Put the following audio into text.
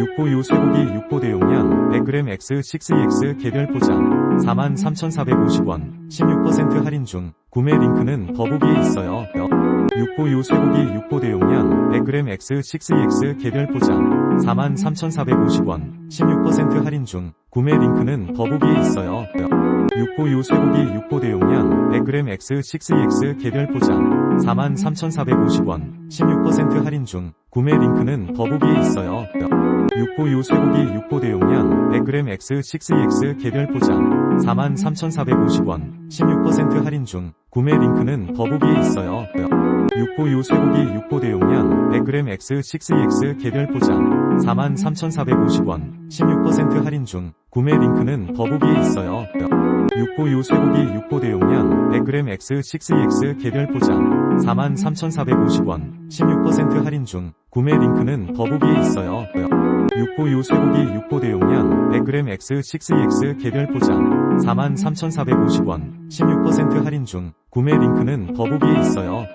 육포 유 쇠고기 육포 대용량 100g X6EX 개별 포장 43,450원 16% 할인 중 구매 링크는 더보기에 있어요. 육포 유 쇠고기 육포 대용량 100g X6EX 개별 포장 43,450원 16% 할인 중 구매 링크는 더보기에 있어요. 육포 유 쇠고기 육포 대용량 100g X6EX 개별 포장 43,450원 16% 할인 중 구매 링크는 더보기에 있어요. 육포유 쇠고기 육포 대용량 100g X6EX 개별 포장 43,450원 16% 할인 중 구매 링크는 더보기에 있어요. 육포유 쇠고기 육포 대용량 100g X6EX 개별 포장 43,450원 16% 할인 중 구매 링크는 더보기에 있어요. 육포유 쇠고기 육포 대용량 100g X6EX 개별 포장 43,450원 16% 할인 중 구매 링크는 더보기에 있어요. 육포유 쇠고기 육포 대용량 100g X6EX 개별 포장 43,450원 16% 할인 중 구매 링크는 더보기에 있어요.